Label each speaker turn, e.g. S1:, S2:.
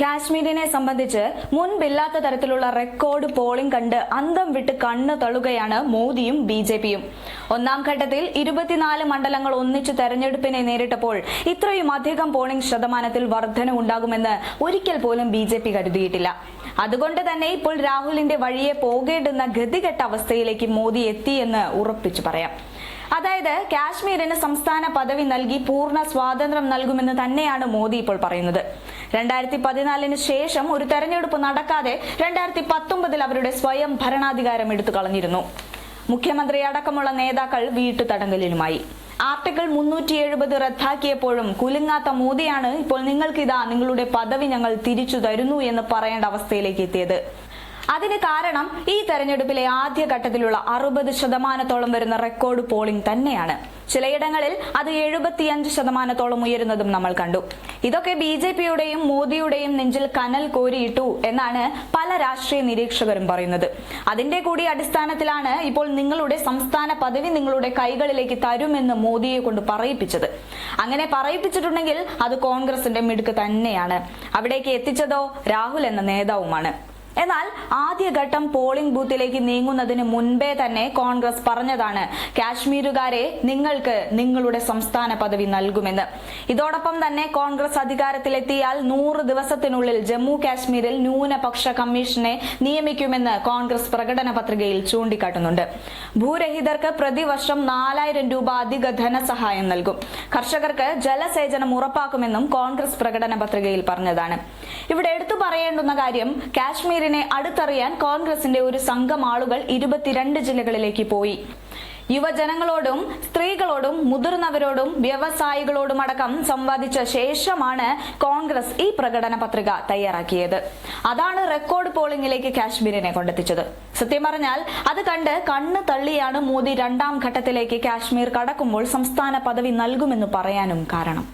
S1: കാശ്മീരിനെ സംബന്ധിച്ച് മുൻപില്ലാത്ത തരത്തിലുള്ള record polling കണ്ട് അന്തം വിട്ട് കണ്ണ് തള്ളുകയാണ് മോദിയും ബി ജെ പിയും. ഒന്നാം ഘട്ടത്തിൽ ഇരുപത്തിനാല് മണ്ഡലങ്ങൾ ഒന്നിച്ചു തെരഞ്ഞെടുപ്പിനെ നേരിട്ടപ്പോൾ ഇത്രയും അധികം പോളിംഗ് ശതമാനത്തിൽ വർധന ഉണ്ടാകുമെന്ന് ഒരിക്കൽ പോലും ബി ജെ പി കരുതിയിട്ടില്ല. അതുകൊണ്ട് തന്നെ ഇപ്പോൾ രാഹുലിന്റെ വഴിയെ പോകേണ്ടുന്ന ഗതികെട്ട അവസ്ഥയിലേക്ക് മോദി എത്തിയെന്ന് ഉറപ്പിച്ചു പറയാം. അതായത് കാശ്മീരിന് സംസ്ഥാന പദവി നൽകി പൂർണ സ്വാതന്ത്ര്യം നൽകുമെന്ന് തന്നെയാണ് മോദി ഇപ്പോൾ പറയുന്നത്. രണ്ടായിരത്തി പതിനാലിന് ശേഷം ഒരു തെരഞ്ഞെടുപ്പ് നടക്കാതെ രണ്ടായിരത്തി പത്തൊമ്പതിൽ അവരുടെ സ്വയം ഭരണാധികാരം എടുത്തു കളഞ്ഞിരുന്നു. മുഖ്യമന്ത്രി അടക്കമുള്ള നേതാക്കൾ വീട്ടുതടങ്കലിലുമായി. ആർട്ടിക്കിൾ മുന്നൂറ്റി എഴുപത് റദ്ദാക്കിയപ്പോഴും കുലുങ്ങാത്ത മോദിയാണ് ഇപ്പോൾ നിങ്ങൾക്കിതാ നിങ്ങളുടെ പദവി ഞങ്ങൾ തിരിച്ചു തരുന്നു എന്ന് പറയേണ്ട അവസ്ഥയിലേക്ക് എത്തിയത്. അതിന് കാരണം ഈ തെരഞ്ഞെടുപ്പിലെ ആദ്യഘട്ടത്തിലുള്ള അറുപത് ശതമാനത്തോളം വരുന്ന റെക്കോർഡ് പോളിംഗ് തന്നെയാണ്. ചിലയിടങ്ങളിൽ അത് എഴുപത്തിയഞ്ച് ശതമാനത്തോളം ഉയരുന്നതും നമ്മൾ കണ്ടു. ഇതൊക്കെ ബി ജെ പിയുടെയും മോദിയുടെയും നെഞ്ചിൽ കനൽ കോരിയിട്ടു എന്നാണ് പല രാഷ്ട്രീയ നിരീക്ഷകരും പറയുന്നത്. അതിന്റെ കൂടി അടിസ്ഥാനത്തിലാണ് ഇപ്പോൾ നിങ്ങളുടെ സംസ്ഥാന പദവി നിങ്ങളുടെ കൈകളിലേക്ക് തരുമെന്ന് മോദിയെ കൊണ്ട് പറയിപ്പിച്ചത്. അങ്ങനെ പറയിപ്പിച്ചിട്ടുണ്ടെങ്കിൽ അത് കോൺഗ്രസിന്റെ മിടുക്ക് തന്നെയാണ്. അവിടേക്ക് എത്തിച്ചതോ രാഹുൽ എന്ന നേതാവുമാണ്. എന്നാൽ ആദ്യഘട്ടം പോളിംഗ് ബൂത്തിലേക്ക് നീങ്ങുന്നതിന് മുൻപേ തന്നെ കോൺഗ്രസ് പറഞ്ഞതാണ് കാശ്മീരുകാരെ നിങ്ങൾക്ക് നിങ്ങളുടെ സംസ്ഥാന പദവി നൽകുമെന്ന്. ഇതോടൊപ്പം തന്നെ കോൺഗ്രസ് അധികാരത്തിലെത്തിയാൽ നൂറ് ദിവസത്തിനുള്ളിൽ ജമ്മു കാശ്മീരിൽ ന്യൂനപക്ഷ കമ്മീഷനെ നിയമിക്കുമെന്ന് കോൺഗ്രസ് പ്രകടന പത്രികയിൽ ചൂണ്ടിക്കാട്ടുന്നുണ്ട്. ഭൂരഹിതർക്ക് പ്രതിവർഷം നാലായിരം രൂപ അധിക ധനസഹായം നൽകും. കർഷകർക്ക് ജലസേചനം ഉറപ്പാക്കുമെന്നും കോൺഗ്രസ് പ്രകടന പത്രികയിൽ പറഞ്ഞതാണ്. ഇവിടെ എടുത്തു പറയേണ്ടുന്ന കാര്യം കാശ്മീരിനെ അടുത്തറിയാൻ കോൺഗ്രസിന്റെ ഒരു സംഘം ആളുകൾ ഇരുപത്തിരണ്ട് ജില്ലകളിലേക്ക് പോയി. യുവജനങ്ങളോടും സ്ത്രീകളോടും മുതിർന്നവരോടും വ്യവസായികളോടും അടക്കം സംവാദിച്ച ശേഷമാണ് കോൺഗ്രസ് ഈ പ്രകടന പത്രിക തയ്യാറാക്കിയത്. അതാണ് റെക്കോർഡ് പോളിംഗിലേക്ക് കാശ്മീരിനെ കൊണ്ടെത്തിച്ചത്. സത്യം പറഞ്ഞാൽ അത് കണ്ട് കണ്ണ് തള്ളിയാണ് മോദി രണ്ടാം ഘട്ടത്തിലേക്ക് കാശ്മീർ കടക്കുമ്പോൾ സംസ്ഥാന പദവി നൽകുമെന്ന് പറയാനും കാരണം.